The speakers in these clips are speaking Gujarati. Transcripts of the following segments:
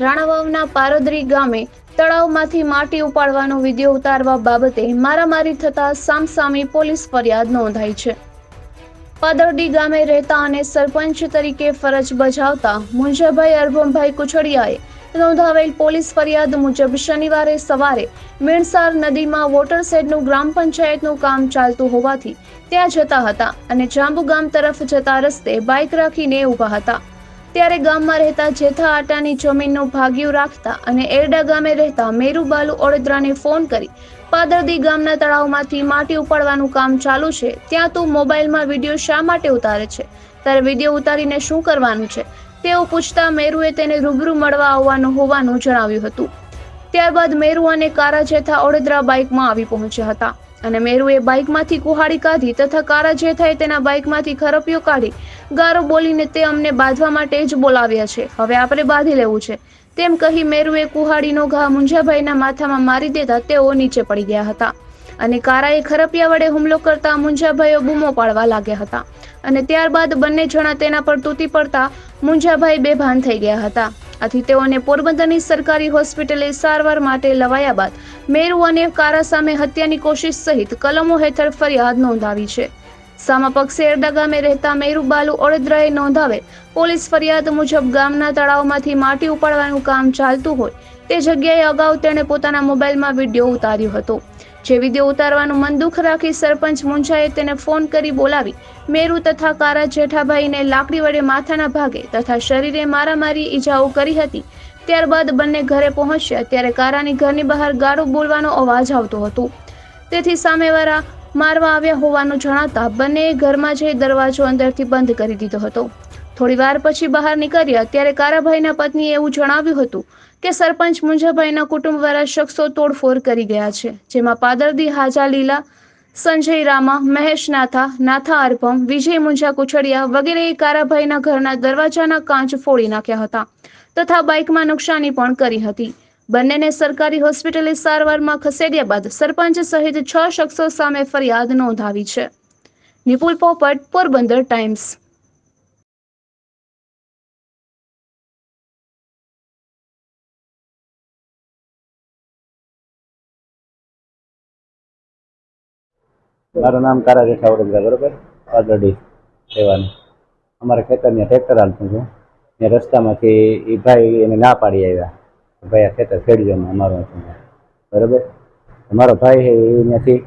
રાણાવાવના પારોદરી ગામે તળાવમાંથી માટી ઉપાડવાનો વીડિયો ઉતારવા બાબતે મારામારી થતા સામસામી પોલીસ ફરિયાદ નોંધાઈ છે. પાદરડી ગામે રહેતા અને સરપંચ તરીકે ફરજ બજાવતા મુંજાભાઈ અરભમભાઈ કુછડિયાએ નોંધાવેલ પોલીસ ફરિયાદ મુજબ શનિવારે સવારે મીણસાર નદીમાં વોટર શેડનું ગ્રામ પંચાયતનું કામ ચાલતું હોવાથી ત્યાં જતા હતા અને જાંબુ ગામ તરફ જતા રસ્તે બાઇક રાખીને ઊભા હતા. ત્યારે ગામમાં રહેતા જેથા આટાની જમીનનું ભાગ્યું રાખતા અને એરડા ગામે રહેતા મેરુબાલુ ઓડેદરાને ફોન કરી પાદરદી ગામના તળાવમાંથી માટી ઉપાડવાનું કામ ચાલુ છે. ત્યાં તું મોબાઈલમાં વીડિયો શા માટે ઉતારે છે? તારે વીડિયો ઉતારીને શું કરવાનું છે? તેઓ પૂછતા મેરુએ તેને રૂબરૂ મળવા આવવાનું હોવાનું જણાવ્યું હતું. ત્યારબાદ મેરુ અને કારા જેથા ઓડેદરા બાઇકમાં આવી પહોંચ્યા હતા. અને મેરુએ બાઇકમાંથી કુહાડી કાઢી તથા કારા જેથાએ તેના બાઇકમાંથી ખરપિયો કાઢી ગારો બોલીને તે અમને બાંધવા માટે જ બોલાવ્યા છે. હવે આપણે બાંધી લેવું છે. તેમ કહી મેરુએ કુહાડીનો ઘા મુંજાભાઈના માથામાં મારી દેતા તેઓ નીચે પડી ગયા હતા. અને કારાએ ખરપિયા વડે હુમલો કરતા મુંજાભાઈઓ બૂમો પાડવા લાગ્યા હતા. અને ત્યારબાદ બંને જણા તેના પર તૂટી પડતા મુંજાભાઈ બેભાન થઈ ગયા હતા. આથી તેઓને પોરબંદરની સરકારી હોસ્પિટલે સારવાર માટે લવાયા બાદ મેરુ અને કારા સામે હત્યાની કોશિશ સહિત કલમો હેઠળ ફરિયાદ નોંધાવી છે. સામા પક્ષે એરડા ગામે રહેતા મેરુ બાલુ ઓળદ્રાએ નોંધાવેલ પોલીસ ફરિયાદ મુજબ ગામના તળાવમાંથી માટી ઉપાડવાનું કામ ચાલતું હોય તે જગ્યાએ અગાઉ તેણે પોતાના મોબાઈલમાં વીડિયો ઉતાર્યો હતો. જે વીડિયો ઉતારવાનું મન દુઃખ રાખી સરપંચ મુંજાએ તેને ફોન કરી બોલાવી. મેરુ તથા કારા જેઠાભાઈને લાકડી વડે માથાના ભાગે તથા શરીરે મારામારી ઈજાઓ કરી હતી. ત્યારબાદ બંને ઘરે પહોંચ્યા ત્યારે કારાની ઘરની બહાર ગાળો બોલવાનો અવાજ આવતો હતો. તેથી સામેવાળા મારવા આવ્યા હોવાનું જણાતા બંનેએ ઘરમાં જઈ દરવાજો અંદરથી બંધ કરી દીધો હતો. થોડી વાર પછી બહાર નીકળ્યા ત્યારે કારાભાઈના પત્નીએ એવું જણાવ્યું હતું કે સરપંચ મુંજાભાઈના કુટુંબવાળા શખ્સો તોડફોડ કરી ગયા છે, જેમાં પાદરદી, હાજા લીલા, સંજય રામા, મહેશ નાથા નાથા અર્ભમ વિજય મુંજા કુછડિયા વગેરેએ કારાભાઈના ઘરના દરવાજાના કાચ ફોડી નાખ્યા હતા તથા બાઇકમાં નુકસાની પણ કરી હતી. બંનેને સરકારી હોસ્પિટલે સારવારમાં ખસેડ્યા બાદ સરપંચ સહિત છ શખ્સો સામે ફરિયાદ નોંધાવી છે. નિપુલ પોપટ, પોરબંદર ટાઈમ્સ. મારું નામ કારાજી જેઠા બરાબર બરોબર? પાદરડી રહેવાનું. અમારા ખેતરને ટ્રેક્ટર હાલતું હતું ને રસ્તામાંથી એ ભાઈ એને ના પાડી આવ્યા. ભાઈ આ ખેતર ખેડી દો અમારું હતું. બરોબર? મારો ભાઈ છે એ ત્યાંથી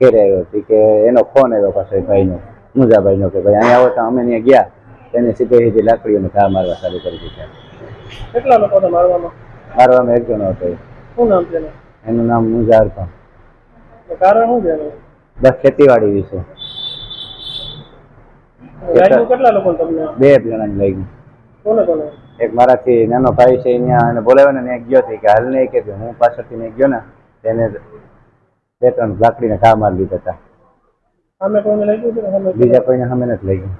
ઘેરે આવ્યો હતો. કે એનો ફોન આવ્યો પાછો એ ભાઈનો મુંજાભાઈનો કે ભાઈ અહીંયા આવો તો અમે ત્યાં ગયા. તેને સીધે સીધી લાકડીઓને ઘા મારવા ચાલુ કરી દીધા. કેટલા લોકોને મારવામાં? મારવામાં એક જણો હતો શું નામ છે એનું? નામ મુંજા અર્પણ કારણ શું છે? બસ ખેતીવાડી વિશે. કેટલા લોકોને તમને? બે જણાને લઈ ગયું કોને કોને? એક મારાથી નાનો ભાઈ છે અહીંયા એને બોલાવ્યો ને એક ગયો છે. કે હાલ નહીં કે હું પાછળથી મેં ગયો ને તેને બે ત્રણ લાકડીને ઘા મારી લીધા હતા. બીજા કોઈને સામે નથી લઈ ગયું.